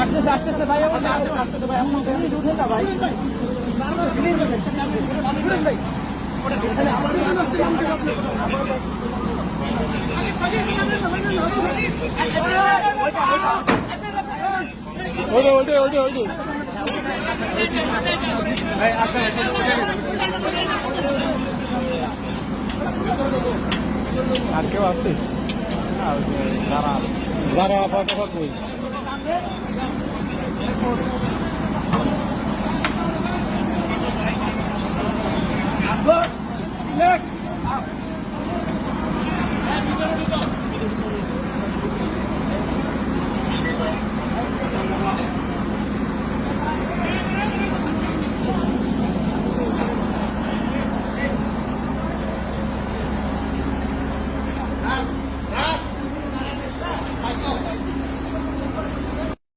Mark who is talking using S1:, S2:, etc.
S1: আসতেছে আসতেছে ভাই আসতেছে ভাই আপনি প্লিজ উঠে না ভাই প্লিজ ভাই
S2: ওইটা ওইটা ওইটা ওইটা
S1: আর কেউ আছে? যারা
S2: যারা আপাতত